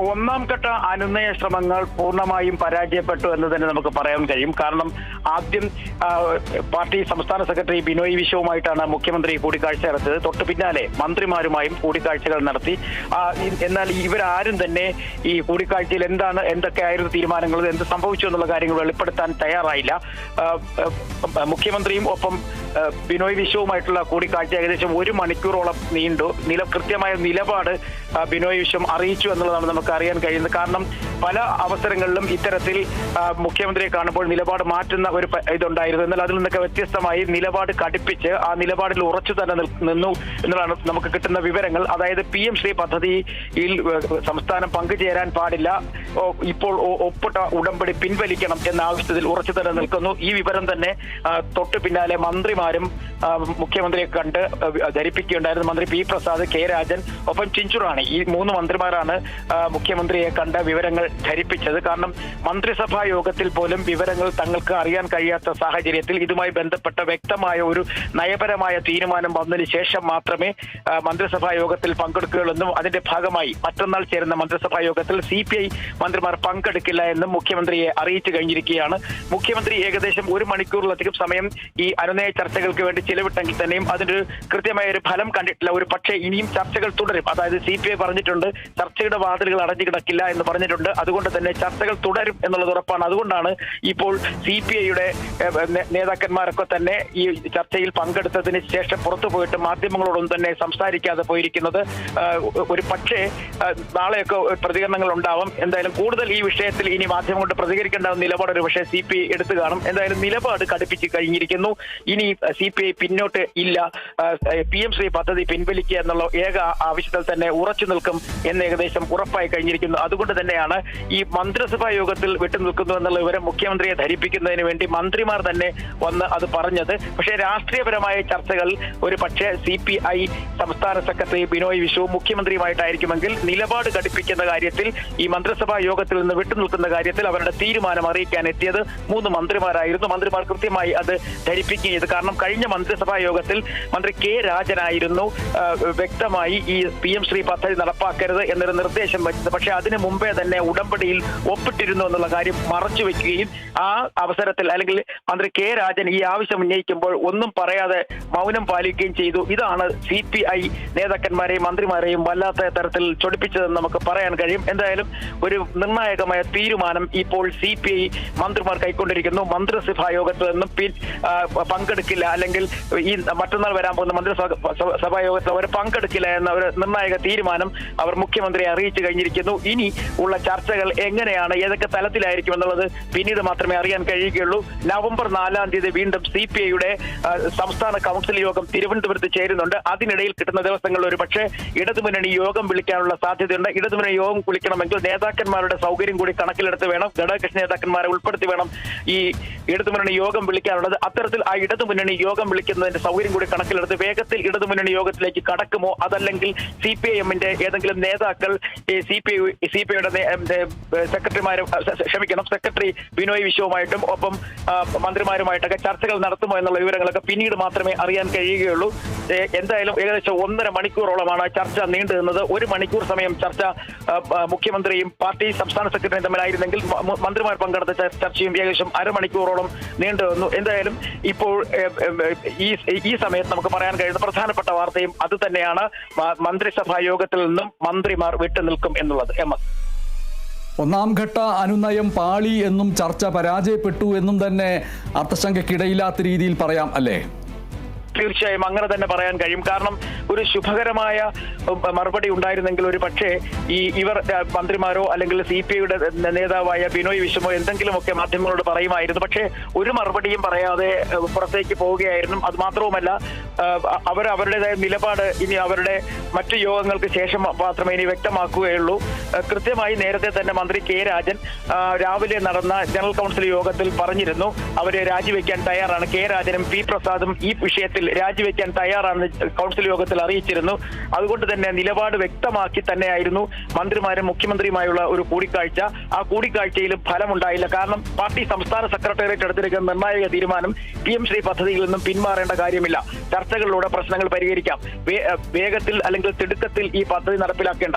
ഒന്നാം ഘട്ട അനുനയ ശ്രമങ്ങൾ പൂർണമായും പരാജയപ്പെട്ടു എന്ന് തന്നെ നമുക്ക് പറയാൻ കഴിയും. കാരണം ആദ്യം പാർട്ടി സംസ്ഥാന സെക്രട്ടറി ബിനോയ് വിശ്വവുമായിട്ടാണ് മുഖ്യമന്ത്രി കൂടിക്കാഴ്ച നടത്തിയത്. തൊട്ടു പിന്നാലെ മന്ത്രിമാരുമായും കൂടിക്കാഴ്ചകൾ നടത്തി. എന്നാൽ ഇവരാരും തന്നെ ഈ കൂടിക്കാഴ്ചയിൽ എന്താണ് എന്തൊക്കെയായിരുന്നു തീരുമാനങ്ങൾ എന്ത് സംഭവിച്ചു എന്നുള്ള കാര്യങ്ങൾ വെളിപ്പെടുത്താൻ തയ്യാറായില്ല. മുഖ്യമന്ത്രിയും ഒപ്പം ബിനോയ് വിശ്വവുമായിട്ടുള്ള കൂടിക്കാഴ്ച ഏകദേശം ഒരു മണിക്കൂറോളം നീണ്ടു. നില കൃത്യമായ നിലപാട് ബിനോയ് വിശ്വം അറിയിച്ചു എന്നുള്ളതാണ് നമുക്ക് അറിയാൻ കഴിയുന്നത്. കാരണം പല അവസരങ്ങളിലും ഇത്തരത്തിൽ മുഖ്യമന്ത്രിയെ കാണുമ്പോൾ നിലപാട് മാറ്റുന്ന ഒരു ഇതുണ്ടായിരുന്നു. എന്നാൽ അതിൽ നിന്നൊക്കെ വ്യത്യസ്തമായി നിലപാട് കടുപ്പിച്ച് ആ നിലപാടിൽ ഉറച്ചു തന്നെ നിന്നു എന്നുള്ളതാണ് നമുക്ക് കിട്ടുന്ന വിവരങ്ങൾ. അതായത് പി എം ശ്രീ പദ്ധതിയിൽ സംസ്ഥാനം പങ്കുചേരാൻ പാടില്ല. ഇപ്പോൾ ഒപ്പിട്ട ഉടമ്പടി പിൻവലിക്കണം എന്ന ആവശ്യത്തിൽ ഉറച്ചു തന്നെ നിൽക്കുന്നു. ഈ വിവരം തന്നെ തൊട്ടു പിന്നാലെ മന്ത്രിമാരും മുഖ്യമന്ത്രിയെ കണ്ട് ധരിപ്പിക്കുകയുണ്ടായിരുന്നു. മന്ത്രി പി പ്രസാദ് കെ രാജൻ ഒപ്പം ചിഞ്ചുറാണി. ഈ മൂന്ന് മന്ത്രിമാരാണ് മുഖ്യമന്ത്രിയെ കണ്ട വിവരങ്ങൾ ധരിപ്പിച്ചത്. കാരണം മന്ത്രിസഭാ യോഗത്തിൽ പോലും വിവരങ്ങൾ തങ്ങൾക്ക് അറിയാൻ കഴിയാത്ത സാഹചര്യത്തിൽ ഇതുമായി ബന്ധപ്പെട്ട വ്യക്തമായ ഒരു നയപരമായ തീരുമാനം വന്നതിന് ശേഷം മാത്രമേ മന്ത്രിസഭാ യോഗത്തിൽ പങ്കെടുക്കുകയുള്ളൂ അതിന്റെ ഭാഗമായി മറ്റന്നാൾ ചേരുന്ന മന്ത്രിസഭാ യോഗത്തിൽ സി പി ഐ മന്ത്രിമാർ പങ്കെടുക്കില്ല എന്നും മുഖ്യമന്ത്രിയെ അറിയിച്ചു കഴിഞ്ഞിരിക്കുകയാണ്. മുഖ്യമന്ത്രി ഏകദേശം ഒരു മണിക്കൂറിലധികം സമയം ഈ അനുനയ ചർച്ചകൾക്ക് വേണ്ടി ചിലവിട്ടെങ്കിൽ തന്നെയും അതിന്റെ കൃത്യമായ ഒരു ഫലം കണ്ടിട്ടില്ല. ഒരു പക്ഷേ ഇനിയും ചർച്ചകൾ തുടരും. അതായത് സി പി ഐ പറഞ്ഞിട്ടുണ്ട് ചർച്ചയുടെ വാതിലുകൾ അടഞ്ഞു കിടക്കില്ല എന്ന് പറഞ്ഞിട്ടുണ്ട്. അതുകൊണ്ട് തന്നെ ചർച്ചകൾ തുടരും എന്നുള്ളത് ഉറപ്പാണ്. അതുകൊണ്ടാണ് ഇപ്പോൾ സി പി ഐയുടെ നേതാക്കന്മാരൊക്കെ തന്നെ ഈ ചർച്ചയിൽ പങ്കെടുത്തതിന് ശേഷം പുറത്തു പോയിട്ട് മാധ്യമങ്ങളോടൊന്നും തന്നെ സംസാരിക്കാതെ പോയിരിക്കുന്നത് ഒരു പക്ഷേ നാളെയൊക്കെ പ്രതികരണങ്ങൾ ഉണ്ടാവും എന്തായാലും കൂടുതൽ ഈ വിഷയത്തിൽ ഇനി മാധ്യമം കൊണ്ട് പ്രതികരിക്കേണ്ട നിലപാട് ഒരു പക്ഷേ സി പി ഐ എടുത്തു കാണും. എന്തായാലും നിലപാട് കടുപ്പിച്ച് കഴിഞ്ഞിരിക്കുന്നു. ഇനി സി പി ഐ പിന്നോട്ട് ഇല്ല. പി എം ശ്രീ പദ്ധതി പിൻവലിക്കുക എന്നുള്ള ഏക ആവശ്യത്തിൽ തന്നെ ഉറച്ചു നിൽക്കും എന്ന് ഏകദേശം ഉറപ്പായി കഴിഞ്ഞിരിക്കുന്നു. അതുകൊണ്ട് തന്നെയാണ് ഈ മന്ത്രിസഭാ യോഗത്തിൽ വിട്ടുനിൽക്കുന്നു എന്നുള്ള വിവരം മുഖ്യമന്ത്രിയെ ധരിപ്പിക്കുന്നതിന് വേണ്ടി മന്ത്രിമാർ തന്നെ വന്ന് അത് പറഞ്ഞത്. പക്ഷേ രാഷ്ട്രീയപരമായ ചർച്ചകൾ ഒരു പക്ഷേ സി പി ഐ സംസ്ഥാന സെക്രട്ടറി ബിനോയ് വിശു മുഖ്യമന്ത്രിയുമായിട്ടായിരിക്കുമെങ്കിൽ നിലപാട് ഘടിപ്പിക്കുന്ന കാര്യത്തിൽ ഈ മന്ത്രിസഭാ യോഗത്തിൽ നിന്ന് വിട്ടുനിൽക്കുന്ന കാര്യത്തിൽ അവരുടെ തീരുമാനം അറിയിക്കാൻ എത്തിയത് മൂന്ന് മന്ത്രിമാരായിരുന്നു. മന്ത്രിമാർ കൃത്യമായി അത് ധരിപ്പിക്കുകയും ചെയ്തു കാരണം കഴിഞ്ഞ മന്ത്രിസഭാ യോഗത്തിൽ മന്ത്രി കെ രാജനായിരുന്നു. വ്യക്തമായി ഈ പി എം ശ്രീ പദ്ധതി നടപ്പാക്കരുത് എന്നൊരു നിർദ്ദേശം വെച്ചത്. പക്ഷേ അതിനു മുമ്പേ തന്നെ ഉടമ്പടിയിൽ ഒപ്പിട്ടിരുന്നു എന്നുള്ള കാര്യം മറച്ചു വെക്കുകയും ആ അവസരത്തിൽ അല്ലെങ്കിൽ മന്ത്രി കെ രാജൻ ഈ ആവശ്യം ഉന്നയിക്കുമ്പോൾ ഒന്നും പറയാതെ മൗനം പാലിക്കുകയും ചെയ്തു. ഇതാണ് സി പി ഐ നേതാക്കന്മാരെയും മന്ത്രിമാരെയും വല്ലാത്ത തരത്തിൽ ചൊടിപ്പിച്ചതെന്ന് നമുക്ക് പറയാൻ കഴിയും. എന്തായാലും ഒരു നിർണായകമായ തീരുമാനം ഇപ്പോൾ സി പി ഐ മന്ത്രിമാർ കൈക്കൊണ്ടിരിക്കുന്നു. മന്ത്രിസഭാ യോഗത്തിൽ നിന്നും പങ്കെടുക്കില്ല. അല്ലെങ്കിൽ ഈ മറ്റന്നാൾ വരാൻ പോകുന്ന മന്ത്രിസഭാ സഭ- സഭാ യോഗത്തിൽ അവർ പങ്കെടുക്കില്ല എന്ന ഒരു നിർണായക തീരുമാനം അവർ മുഖ്യമന്ത്രിയെ അറിയിച്ചു കഴിഞ്ഞിരിക്കുന്നു. ഇനി ഉള്ള ചർച്ചകൾ എങ്ങനെയാണ് ഏതൊക്കെ തലത്തിലായിരിക്കും എന്നുള്ളത് പിന്നീട് മാത്രമേ അറിയാൻ കഴിയുകയുള്ളൂ. നവംബർ നാലാം തീയതി വീണ്ടും സി പി ഐയുടെ സംസ്ഥാന കൗൺസിൽ യോഗം തിരുവനന്തപുരത്ത് ചേരുന്നുണ്ട്. അതിനിടയിൽ കിട്ടുന്ന ദിവസങ്ങളിൽ ഒരു പക്ഷേ ഇടതുമുന്നണി യോഗം വിളിക്കാനുള്ള സാധ്യതയുണ്ട്. ഇടതുമുന്നണി യോഗം വിളിക്കണമെങ്കിൽ നേതാക്കന്മാരുടെ സൗകര്യം കൂടി കണക്കിലെടുത്ത് വേണം. ഘടകകക്ഷി നേതാക്കന്മാരെ ഉൾപ്പെടുത്തി വേണം ഈ ഇടതുമുന്നണി യോഗം വിളിക്കാനുള്ളത്. അത്തരത്തിൽ ആ ഇടതുമുന്നണി യോഗം വിളിക്കുന്നതിന്റെ സൗകര്യം കൂടി കണക്കിലെടുത്ത് വേഗത്തിൽ ഇടതുമുന്നണി യോഗത്തിലേക്ക് കടക്കുമോ? അതല്ലെങ്കിൽ സി പി ഐ എമ്മിന്റെ ഏതെങ്കിലും നേതാക്കൾ C P I C P ഐയുടെ സെക്രട്ടറിമാരും ക്ഷമിക്കണം സെക്രട്ടറി ബിനോയ് വിശ്വവുമായിട്ടും ഒപ്പം മന്ത്രിമാരുമായിട്ടൊക്കെ ചർച്ചകൾ നടത്തുമോ എന്നുള്ള വിവരങ്ങളൊക്കെ പിന്നീട് മാത്രമേ അറിയാൻ കഴിയുകയുള്ളൂ. എന്തായാലും ഏകദേശം ഒന്നര മണിക്കൂറോളമാണ് ചർച്ച നീണ്ടു നിന്നത് ഒരു മണിക്കൂർ സമയം ചർച്ച മുഖ്യമന്ത്രിയും പാർട്ടി സംസ്ഥാന സെക്രട്ടറിയും തമ്മിലായിരുന്നെങ്കിൽ മന്ത്രിമാർ പങ്കെടുത്ത ചർച്ചയും ഏകദേശം അരമണിക്കൂറോളം നീണ്ടു വന്നു എന്തായാലും ഇപ്പോൾ ഈ സമയത്ത് നമുക്ക് പറയാൻ കഴിയുന്ന പ്രധാനപ്പെട്ട വാർത്തയും അത് തന്നെയാണ്. മന്ത്രിസഭാ യോഗത്തിൽ നിന്നും മന്ത്രിമാർ വിട്ടുനിൽക്കും എന്നുള്ളത്. M S. ഒന്നാം ഘട്ട അനുനയം പാളി എന്നും ചർച്ച പരാജയപ്പെട്ടു എന്നും തന്നെ അർത്ഥശങ്കയ്ക്കിടയില്ലാത്ത രീതിയിൽ പറയാം അല്ലേ? തീർച്ചയായും അങ്ങനെ തന്നെ പറയാൻ കഴിയും. കാരണം ഒരു ശുഭകരമായ മറുപടി ഉണ്ടായിരുന്നെങ്കിൽ ഒരു പക്ഷേ ഈ ഇവർ മന്ത്രിമാരോ അല്ലെങ്കിൽ സി പി ഐയുടെ നേതാവായ ബിനോയ് വിശ്വമോ എന്തെങ്കിലുമൊക്കെ മാധ്യമങ്ങളോട് പറയുമായിരുന്നു. പക്ഷേ ഒരു മറുപടിയും പറയാതെ പുറത്തേക്ക് പോവുകയായിരുന്നു. അത് മാത്രവുമല്ല അവർ അവരുടേതായ നിലപാട് ഇനി അവരുടെ മറ്റു യോഗങ്ങൾക്ക് ശേഷം മാത്രമേ ഇനി വ്യക്തമാക്കുകയുള്ളൂ. കൃത്യമായി നേരത്തെ തന്നെ മന്ത്രി കെ രാജൻ രാവിലെ നടന്ന ജനറൽ കൗൺസിൽ യോഗത്തിൽ പറഞ്ഞിരുന്നു. അവരെ രാജിവെക്കാൻ തയ്യാറാണ്. കെ രാജനും പി പ്രസാദും ഈ വിഷയത്തിൽ രാജിവെക്കാൻ തയ്യാറാണെന്ന് കൗൺസിൽ യോഗത്തിൽ അറിയിച്ചിരുന്നു. അതുകൊണ്ട് തന്നെ നിലപാട് വ്യക്തമാക്കി തന്നെയായിരുന്നു മന്ത്രിമാരും മുഖ്യമന്ത്രിയുമായുള്ള ഒരു കൂടിക്കാഴ്ച. ആ കൂടിക്കാഴ്ചയിലും ഫലമുണ്ടായില്ല. കാരണം പാർട്ടി സംസ്ഥാന സെക്രട്ടേറിയറ്റ് എടുത്തിരിക്കുന്ന നിർണായക തീരുമാനം പി എം ശ്രീ പദ്ധതിയിൽ നിന്നും പിന്മാറേണ്ട കാര്യമില്ല. ചർച്ചകളിലൂടെ പ്രശ്നങ്ങൾ പരിഹരിക്കാം. വേഗത്തിൽ അല്ലെങ്കിൽ തിടുക്കത്തിൽ ഈ പദ്ധതി നടപ്പിലാക്കേണ്ട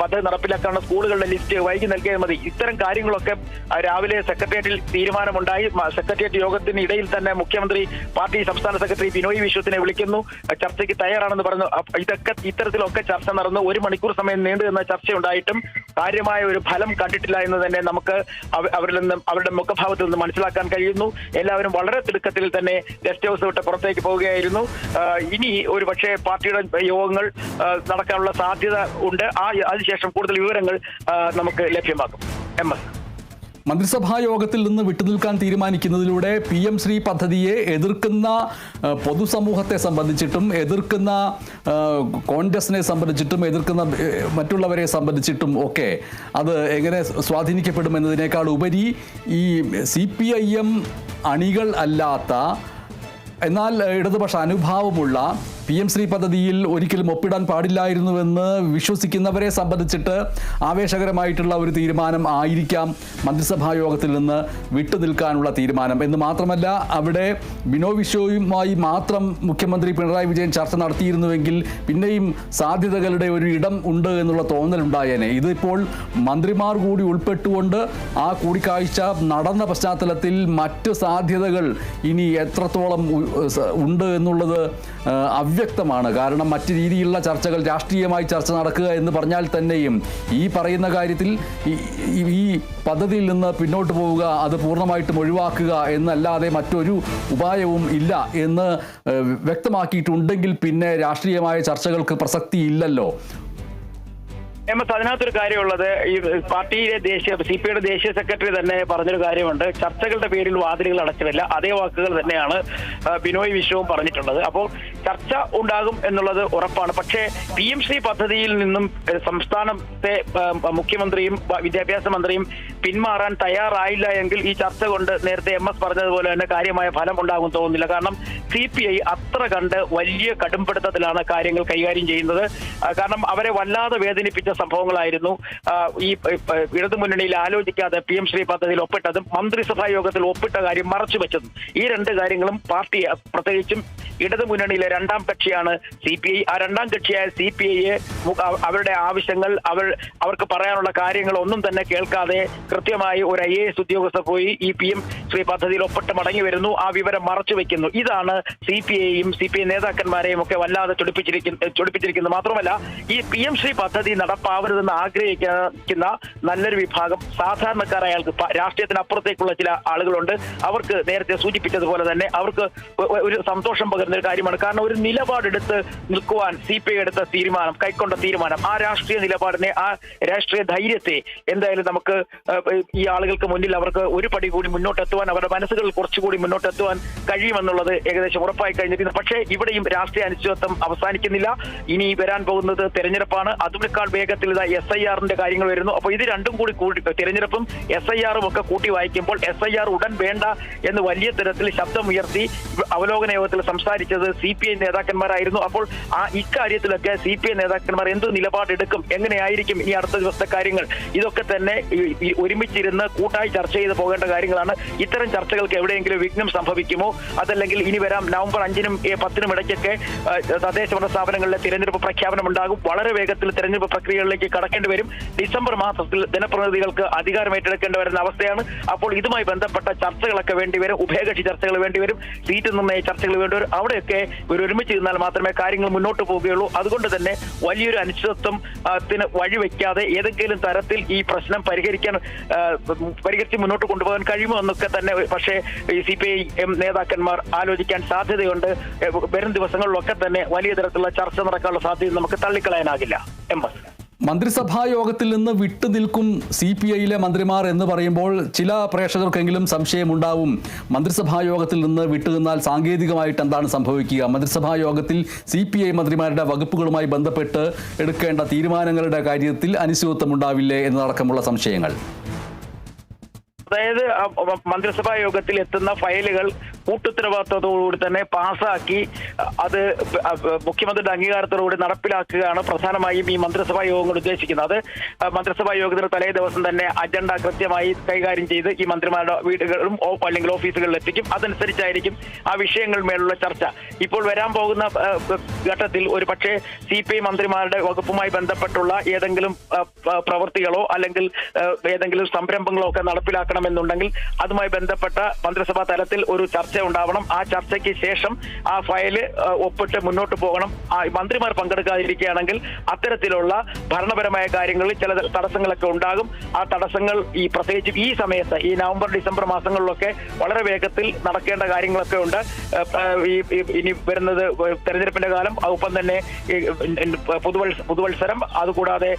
പദ്ധതി നടപ്പിലാക്കാനുള്ള സ്കൂളുകളുടെ ലിസ്റ്റ് വൈകി നൽകിയാൽ മതി. ഇത്തരം കാര്യങ്ങളൊക്കെ രാവിലെ സെക്രട്ടേറിയറ്റിൽ തീരുമാനമുണ്ടായി. സെക്രട്ടേറിയറ്റ് യോഗത്തിന് ഇടയിൽ തന്നെ മുഖ്യമന്ത്രി പാർട്ടി സംസ്ഥാന സെക്രട്ടറി ബിനോയ് വിശ്വത്തിനെ വിളിക്കുന്നു. ചർച്ചയ്ക്ക് തയ്യാറാണെന്ന് പറഞ്ഞു. ഇതൊക്കെ ഇത്തരത്തിലൊക്കെ ചർച്ച നടന്നു. ഒരു മണിക്കൂർ സമയം നീണ്ടു നിന്ന ചർച്ചയുണ്ടായിട്ടും കാര്യമായ ഒരു ഫലം കണ്ടിട്ടില്ല എന്ന് തന്നെ നമുക്ക് അവരിൽ നിന്നും അവരുടെ മുഖഭാവത്തിൽ നിന്ന് മനസ്സിലാക്കാൻ കഴിയുന്നു. എല്ലാവരും വളരെ തിടുക്കത്തിൽ തന്നെ ഗസ്റ്റ് ഹൗസ് വിട്ട് പുറത്തേക്ക് പോവുകയായിരുന്നു. ഇനി ഒരു പക്ഷേ പാർട്ടിയുടെ യോഗങ്ങൾ നടക്കാനുള്ള സാധ്യത ഉണ്ട്. ആ അതിനുശേഷം കൂടുതൽ വിവരങ്ങൾ നമുക്ക് ലഭ്യമാക്കും എം എസ്. മന്ത്രിസഭാ യോഗത്തിൽ നിന്ന് വിട്ടുനിൽക്കാൻ തീരുമാനിക്കുന്നതിലൂടെ പി എം ശ്രീ പദ്ധതിയെ എതിർക്കുന്ന പൊതുസമൂഹത്തെ സംബന്ധിച്ചിട്ടും എതിർക്കുന്ന കോൺഗ്രസിനെ സംബന്ധിച്ചിട്ടും എതിർക്കുന്ന മറ്റുള്ളവരെ സംബന്ധിച്ചിട്ടും ഒക്കെ അത് എങ്ങനെ സ്വാധീനിക്കപ്പെടും എന്നതിനേക്കാൾ ഉപരി ഈ സി പി ഐ എം അണികൾ അല്ലാത്ത എന്നാൽ ഇടതുപക്ഷ അനുഭാവമുള്ള പി എം ശ്രീ പദ്ധതിയിൽ ഒരിക്കലും ഒപ്പിടാൻ പാടില്ലായിരുന്നുവെന്ന് വിശ്വസിക്കുന്നവരെ സംബന്ധിച്ചിട്ട് ആവേശകരമായിട്ടുള്ള ഒരു തീരുമാനം ആയിരിക്കാം മന്ത്രിസഭാ യോഗത്തിൽ നിന്ന് വിട്ടുനിൽക്കാനുള്ള തീരുമാനം. എന്ന് മാത്രമല്ല അവിടെ ബിനോ വിശ്വയുമായി മാത്രം മുഖ്യമന്ത്രി പിണറായി വിജയൻ ചർച്ച നടത്തിയിരുന്നുവെങ്കിൽ പിന്നെയും സാധ്യതകളുടെ ഒരു ഇടം ഉണ്ട് എന്നുള്ള തോന്നലുണ്ടായേനെ. ഇതിപ്പോൾ മന്ത്രിമാർ കൂടി ഉൾപ്പെട്ടുകൊണ്ട് ആ കൂടിക്കാഴ്ച നടന്ന പശ്ചാത്തലത്തിൽ മറ്റ് സാധ്യതകൾ ഇനി എത്രത്തോളം ഉണ്ട് എന്നുള്ളത് അവ്യക്തമാണ്. കാരണം മറ്റ് രീതിയിലുള്ള ചർച്ചകൾ രാഷ്ട്രീയമായി ചർച്ച നടക്കുക എന്ന് പറഞ്ഞാൽ തന്നെയും ഈ പറയുന്ന കാര്യത്തിൽ ഈ- പദ്ധതിയിൽ നിന്ന് പിന്നോട്ട് പോവുക അത് പൂർണമായിട്ടും ഒഴിവാക്കുക എന്നല്ലാതെ മറ്റൊരു ഉപായവും ഇല്ല എന്ന് വ്യക്തമാക്കിയിട്ടുണ്ടെങ്കിൽ പിന്നെ രാഷ്ട്രീയമായ ചർച്ചകൾക്ക് പ്രസക്തി ഇല്ലല്ലോ. എം എസ് അതിനകത്തൊരു കാര്യമുള്ളത് ഈ പാർട്ടിയിലെ ദേശീയ സി പി ഐയുടെ ദേശീയ സെക്രട്ടറി തന്നെ പറഞ്ഞൊരു കാര്യമുണ്ട്. ചർച്ചകളുടെ പേരിൽ വാതിലുകൾ അടച്ചിട്ടില്ല. അതേ വാക്കുകൾ തന്നെയാണ് ബിനോയ് വിശ്വവും പറഞ്ഞിട്ടുള്ളത്. അപ്പോൾ ചർച്ച ഉണ്ടാകും എന്നുള്ളത് ഉറപ്പാണ്. പക്ഷേ പി എം ശ്രീ പദ്ധതിയിൽ നിന്നും സംസ്ഥാനത്തെ മുഖ്യമന്ത്രിയും വിദ്യാഭ്യാസ മന്ത്രിയും പിന്മാറാൻ തയ്യാറായില്ല എങ്കിൽ ഈ ചർച്ച കൊണ്ട് നേരത്തെ എം എസ് പറഞ്ഞതുപോലെ തന്നെ കാര്യമായ ഫലം ഉണ്ടാകും തോന്നുന്നില്ല. കാരണം സി പി ഐ അത്ര കണ്ട് വലിയ കടുംപിടുത്തത്തിലാണ് കാര്യങ്ങൾ കൈകാര്യം ചെയ്യുന്നത്. കാരണം അവരെ വല്ലാതെ വേദനിപ്പിച്ച സംഭവങ്ങളായിരുന്നു. ഈ ഇടതുമുന്നണിയിൽ മുന്നണിയിൽ ആലോചിക്കാതെ പി എം ശ്രീ പദ്ധതിയിൽ ഒപ്പിട്ടതും മന്ത്രിസഭാ യോഗത്തിൽ ഒപ്പിട്ട കാര്യം മറച്ചു വെച്ചതും ഈ രണ്ട് കാര്യങ്ങളും പാർട്ടി പ്രത്യേകിച്ചും ഇടതുമുന്നണിയിലെ രണ്ടാം കക്ഷിയാണ് സി പി ഐ. ആ രണ്ടാം കക്ഷിയായ സി പി ഐയെ അവരുടെ ആവശ്യങ്ങൾ അവർ അവർക്ക് പറയാനുള്ള കാര്യങ്ങൾ ഒന്നും തന്നെ കേൾക്കാതെ കൃത്യമായി ഒരു ഐ എ എസ് ഉദ്യോഗസ്ഥർ പോയി ഈ പി എം ശ്രീ പദ്ധതിയിൽ ഒപ്പിട്ട് മടങ്ങി വരുന്നു. ആ വിവരം മറച്ചു വെക്കുന്നു. ഇതാണ് സി പി ഐയും സി പി ഐ നേതാക്കന്മാരെയും ഒക്കെ വല്ലാതെ ചൊടിപ്പിച്ചിരിക്കുന്ന. മാത്രമല്ല ഈ പി എം ശ്രീ പദ്ധതി നടപ്പാവരുതെന്ന് ആഗ്രഹിക്കുന്ന നല്ലൊരു വിഭാഗം സാധാരണക്കാരായ ആൾക്ക് രാഷ്ട്രീയത്തിനപ്പുറത്തേക്കുള്ള ചില ആളുകളുണ്ട്. അവർക്ക് നേരത്തെ സൂചിപ്പിച്ചതുപോലെ തന്നെ അവർക്ക് ഒരു സന്തോഷം പകരുന്ന ഒരു കാര്യമാണ്. കാരണം ഒരു നിലപാടെടുത്ത് നിൽക്കുവാൻ സി പി ഐ എടുത്ത തീരുമാനം കൈക്കൊണ്ട തീരുമാനം ആ രാഷ്ട്രീയ നിലപാടിനെ ആ രാഷ്ട്രീയ ധൈര്യത്തെ എന്തായാലും നമുക്ക് ഈ ആളുകൾക്ക് മുന്നിൽ അവർക്ക് ഒരു പടി കൂടി മുന്നോട്ടെത്തുവാൻ അവരുടെ മനസ്സുകൾ കുറച്ചുകൂടി മുന്നോട്ടെത്തുവാൻ കഴിയുമെന്നുള്ളത് ഏകദേശം ഉറപ്പായി കഴിഞ്ഞിരിക്കുന്നു. പക്ഷേ ഇവിടെയും രാഷ്ട്രീയ അനിശ്ചിതത്വം അവസാനിക്കുന്നില്ല. ഇനി വരാൻ പോകുന്നത് തെരഞ്ഞെടുപ്പാണ്. അതിനേക്കാൾ വേഗത്തിൽ ഇതാ എസ് ഐ ആറിന്റെ കാര്യങ്ങൾ വരുന്നു. അപ്പോൾ ഇത് രണ്ടും കൂടി കൂടി തെരഞ്ഞെടുപ്പും എസ് ഐ ആറും ഒക്കെ കൂട്ടി വായിക്കുമ്പോൾ എസ് ഐ ആർ ഉടൻ വേണ്ട എന്ന് വലിയ തരത്തിൽ ശബ്ദമുയർത്തി അവലോകന യോഗത്തിൽ സംസാരിച്ചത് സി പി ഐ നേതാക്കന്മാരായിരുന്നു. അപ്പോൾ ആ ഇക്കാര്യത്തിലൊക്കെ സി പി ഐ നേതാക്കന്മാർ എന്ത് നിലപാടെടുക്കും? എങ്ങനെയായിരിക്കും ഇനി അടുത്ത ദിവസത്തെ കാര്യങ്ങൾ? ഇതൊക്കെ തന്നെ ഒരുമിച്ചിരുന്ന് കൂട്ടായി ചർച്ച ചെയ്ത് പോകേണ്ട കാര്യങ്ങളാണ്. ഇത്തരം ചർച്ചകൾക്ക് എവിടെയെങ്കിലും വിഘ്നം സംഭവിക്കുമോ? അതല്ലെങ്കിൽ ഇനി വരാം നവംബർ അഞ്ചിനും പത്തിനും ഇടയ്ക്കൊക്കെ തദ്ദേശഭരണ തദ്ദേശ ഭരണ സ്ഥാപനങ്ങളിലെ തിരഞ്ഞെടുപ്പ് പ്രഖ്യാപനം ഉണ്ടാകും. വളരെ വേഗത്തിൽ തിരഞ്ഞെടുപ്പ് പ്രക്രിയകളിലേക്ക് കടക്കേണ്ടി വരും. ഡിസംബർ മാസത്തിൽ ജനപ്രതിനിധികൾക്ക് അധികാരം ഏറ്റെടുക്കേണ്ടി വരുന്ന അവസ്ഥയാണ്. അപ്പോൾ ഇതുമായി ബന്ധപ്പെട്ട ചർച്ചകളൊക്കെ വേണ്ടി വരും. ഉഭയകക്ഷി ചർച്ചകൾ വേണ്ടി വരും. സീറ്റ് നിർണയ ചർച്ചകൾ വേണ്ടി വരും. അവിടെയൊക്കെ ഒരു ഒരുമിച്ച് നിന്നാൽ മാത്രമേ കാര്യങ്ങൾ മുന്നോട്ട് പോവുകയുള്ളൂ. അതുകൊണ്ട് തന്നെ വലിയൊരു അനിശ്ചിതത്വം ആ, ത്തിന് വഴിവെക്കാതെ ഏതെങ്കിലും തരത്തിൽ ഈ പ്രശ്നം പരിഹരിക്കാൻ പരിഹരിച്ച് മുന്നോട്ട് കൊണ്ടുപോകാൻ കഴിയുമോ എന്നൊക്കെ തന്നെ പക്ഷേ സി പി ഐ എം നേതാക്കന്മാർ ആലോചിക്കാൻ സാധ്യതയുണ്ട്. വരും ദിവസങ്ങളിലൊക്കെ തന്നെ വലിയ തരത്തിലുള്ള ചർച്ച നടക്കാനുള്ള സാധ്യത നമുക്ക് തള്ളിക്കളയാനാകില്ല. എം എസ് മന്ത്രിസഭാ യോഗത്തിൽ നിന്ന് വിട്ടുനിൽക്കും സി പി ഐയിലെ മന്ത്രിമാർ എന്ന് പറയുമ്പോൾ ചില പ്രേക്ഷകർക്കെങ്കിലും സംശയമുണ്ടാവും. മന്ത്രിസഭാ യോഗത്തിൽ നിന്ന് വിട്ടു നിന്നാൽ സാങ്കേതികമായിട്ട് എന്താണ് സംഭവിക്കുക? മന്ത്രിസഭാ യോഗത്തിൽ സി പി ഐ മന്ത്രിമാരുടെ വകുപ്പുകളുമായി ബന്ധപ്പെട്ട് എടുക്കേണ്ട തീരുമാനങ്ങളുടെ കാര്യത്തിൽ അനിശ്ചിതത്വം ഉണ്ടാവില്ലേ എന്നതടക്കമുള്ള സംശയങ്ങൾ. അതായത് മന്ത്രിസഭാ യോഗത്തിൽ എത്തുന്ന ഫയലുകൾ കൂട്ടുത്തരവാദിത്തത്തോടുകൂടി തന്നെ പാസാക്കി അത് മുഖ്യമന്ത്രിയുടെ അംഗീകാരത്തോടുകൂടി നടപ്പിലാക്കുകയാണ് പ്രധാനമായും ഈ മന്ത്രിസഭാ യോഗങ്ങൾ ഉദ്ദേശിക്കുന്നത്. മന്ത്രിസഭാ യോഗത്തിന് തലേ ദിവസം തന്നെ അജണ്ട കൃത്യമായി കൈകാര്യം ചെയ്ത് ഈ മന്ത്രിമാരുടെ വീടുകളിലും അല്ലെങ്കിൽ ഓഫീസുകളിൽ എത്തിക്കും. അതനുസരിച്ചായിരിക്കും ആ വിഷയങ്ങൾ മേലുള്ള ചർച്ച. ഇപ്പോൾ വരാൻ പോകുന്ന ഘട്ടത്തിൽ ഒരു പക്ഷേ സി പി ഐ മന്ത്രിമാരുടെ വകുപ്പുമായി ബന്ധപ്പെട്ടുള്ള ഏതെങ്കിലും പ്രവൃത്തികളോ അല്ലെങ്കിൽ ഏതെങ്കിലും സംരംഭങ്ങളോ ഒക്കെ നടപ്പിലാക്കണമെന്നുണ്ടെങ്കിൽ അതുമായി ബന്ധപ്പെട്ട മന്ത്രിസഭാ തലത്തിൽ ഒരു ചർച്ച ഉണ്ടാവണം ആ ചർച്ചയ്ക്ക് ശേഷം ആ ഫയൽ ഒപ്പിട്ട് മുന്നോട്ട് പോകണം. ആ മന്ത്രിമാർ പങ്കെടുക്കാതിരിക്കുകയാണെങ്കിൽ അത്തരത്തിലുള്ള ഭരണപരമായ കാര്യങ്ങളിൽ ചില തടസ്സങ്ങളൊക്കെ ഉണ്ടാകും. ആ തടസ്സങ്ങൾ ഈ പ്രത്യേകിച്ച് ഈ സമയത്ത് ഈ നവംബർ ഡിസംബർ മാസങ്ങളിലൊക്കെ വളരെ വേഗത്തിൽ നടക്കേണ്ട കാര്യങ്ങളൊക്കെ ഉണ്ട്. ഈ ഇനി വരുന്നത് തെരഞ്ഞെടുപ്പിന്റെ കാലം ഒപ്പം തന്നെ പുതുവത്സരം അതുകൂടാതെ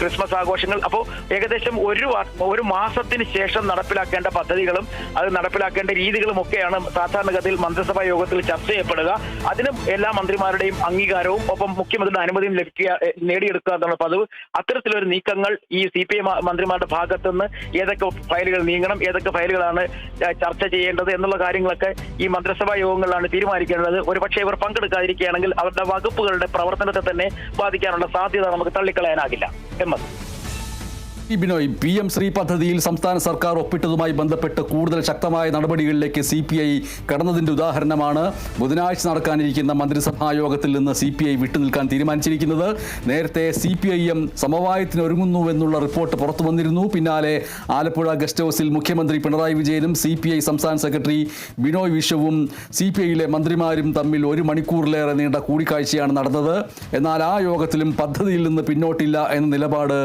ക്രിസ്മസ് ആഘോഷങ്ങൾ. അപ്പോൾ ഏകദേശം ഒരു ഒരു മാസത്തിന് ശേഷം നടപ്പിലാക്കേണ്ട പദ്ധതികളും അത് നടപ്പിലാക്കേണ്ട രീതികളും ഒക്കെയാണ് സാധാരണഗതിയിൽ മന്ത്രിസഭാ യോഗത്തിൽ ചർച്ച ചെയ്യപ്പെടുക. അതിനും എല്ലാ മന്ത്രിമാരുടെയും അംഗീകാരവും ഒപ്പം മുഖ്യമന്ത്രിയുടെ അനുമതിയും ലഭിക്കുക നേടിയെടുക്കുക എന്നുള്ള പതിവ്. അത്തരത്തിലൊരു നീക്കങ്ങൾ ഈ സി പി ഐ മന്ത്രിമാരുടെ ഭാഗത്തുനിന്ന് ഏതൊക്കെ ഫയലുകൾ നീങ്ങണം ഏതൊക്കെ ഫയലുകളാണ് ചർച്ച ചെയ്യേണ്ടത് എന്നുള്ള കാര്യങ്ങളൊക്കെ ഈ മന്ത്രിസഭാ യോഗങ്ങളിലാണ് തീരുമാനിക്കേണ്ടത്. ഒരുപക്ഷെ ഇവർ പങ്കെടുക്കാതിരിക്കുകയാണെങ്കിൽ അവരുടെ വകുപ്പുകളുടെ പ്രവർത്തനത്തെ തന്നെ ബാധിക്കാനുള്ള സാധ്യത നമുക്ക് തള്ളിക്കളയാനാകില്ല. M Binoy P M Shri പദ്ധതിയിൽ സംസ്ഥാന സർക്കാർ ഒപ്പിട്ടതുമായി ബന്ധപ്പെട്ട് കൂടുതൽ ശക്തമായ നടപടികളിലേക്ക് സി പി ഐ കടന്നതിന്റെ ഉദാഹരണമാണ് ബുധനാഴ്ച നടക്കാനിരിക്കുന്ന മന്ത്രിസഭാ യോഗത്തിൽ നിന്ന് സി പി ഐ വിട്ടുനിൽക്കാൻ തീരുമാനിച്ചിരിക്കുന്നത്. നേരത്തെ സി പി ഐ എം സമവായത്തിനൊരുങ്ങുന്നുവെന്നുള്ള റിപ്പോർട്ട് പുറത്തു വന്നിരുന്നു. പിന്നാലെ ആലപ്പുഴ ഗസ്റ്റ് ഹൗസിൽ മുഖ്യമന്ത്രി പിണറായി വിജയനും സി പി ഐ സംസ്ഥാന സെക്രട്ടറി ബിനോയ് വിശ്വവും സി പി ഐയിലെ മന്ത്രിമാരും തമ്മിൽ ഒരു മണിക്കൂറിലേറെ നീണ്ട കൂടിക്കാഴ്ചയാണ് നടന്നത്. എന്നാൽ ആ യോഗത്തിലും പദ്ധതിയിൽ നിന്ന് പിന്നോട്ടില്ല എന്ന നിലപാട്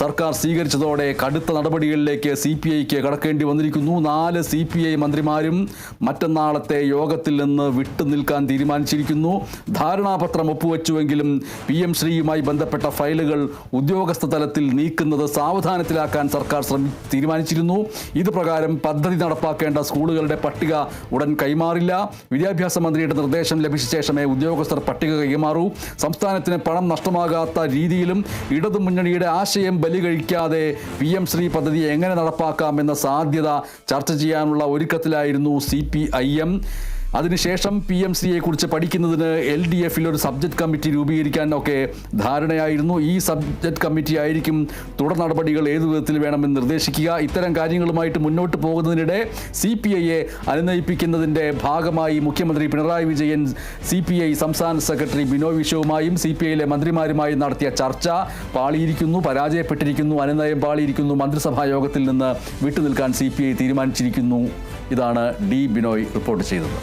സർക്കാർ സ്വീകരിച്ചതോടെ കടുത്ത നടപടികളിലേക്ക് സി പി ഐക്ക് കടക്കേണ്ടി വന്നിരിക്കുന്നു. നാല് സി പി ഐ മന്ത്രിമാരും മറ്റന്നാളത്തെ യോഗത്തിൽ നിന്ന് വിട്ടുനിൽക്കാൻ തീരുമാനിച്ചിരിക്കുന്നു. ധാരണാപത്രം ഒപ്പുവെച്ചുവെങ്കിലും പി എം ശ്രീയുമായി ബന്ധപ്പെട്ട ഫയലുകൾ ഉദ്യോഗസ്ഥ തലത്തിൽ നീക്കുന്നത് സാവധാനത്തിലാക്കാൻ സർക്കാർ തീരുമാനിച്ചിരുന്നു. ഇത് പ്രകാരം പദ്ധതി നടപ്പാക്കേണ്ട സ്കൂളുകളുടെ പട്ടിക ഉടൻ കൈമാറില്ല. വിദ്യാഭ്യാസ മന്ത്രിയുടെ നിർദ്ദേശം ലഭിച്ച ശേഷമേ ഉദ്യോഗസ്ഥർ പട്ടിക കൈമാറൂ. സംസ്ഥാനത്തിന് പണം നഷ്ടമാകാത്ത രീതിയിലും ഇടതുമുന്നണിയുടെ ആശയം ബലി കഴിക്കാതെ പി എം ശ്രീ പദ്ധതി എങ്ങനെ നടപ്പാക്കാം എന്ന സാധ്യത ചർച്ച ചെയ്യാനുള്ള ഒരുക്കത്തിലായിരുന്നു സി പി ഐ എം. അതിനുശേഷം പി എം സിയെ കുറിച്ച് പഠിക്കുന്നതിന് എൽ ഡി എഫിൽ ഒരു സബ്ജക്ട് കമ്മിറ്റി രൂപീകരിക്കാനൊക്കെ ധാരണയായിരുന്നു. ഈ സബ്ജക്ട് കമ്മിറ്റി ആയിരിക്കും തുടർ നടപടികൾ ഏതു വിധത്തിൽ വേണമെന്ന് നിർദ്ദേശിക്കുക. ഇത്തരം കാര്യങ്ങളുമായിട്ട് മുന്നോട്ട് പോകുന്നതിനിടെ സി പി ഐയെ അനുനയിപ്പിക്കുന്നതിന്റെ ഭാഗമായി മുഖ്യമന്ത്രി Pinarayi Vijayan C P I സംസ്ഥാന സെക്രട്ടറി ബിനോയ് വിശ്വവുമായും സി പി ഐയിലെ മന്ത്രിമാരുമായും നടത്തിയ ചർച്ച പാളിയിരിക്കുന്നു പരാജയപ്പെട്ടിരിക്കുന്നു അനുനയം പാളിയിരിക്കുന്നു മന്ത്രിസഭാ യോഗത്തിൽ നിന്ന് വിട്ടുനിൽക്കാൻ സി പി ഐ തീരുമാനിച്ചിരിക്കുന്നു. ഇതാണ് ഡി ബിനോയ് റിപ്പോർട്ട് ചെയ്തത്.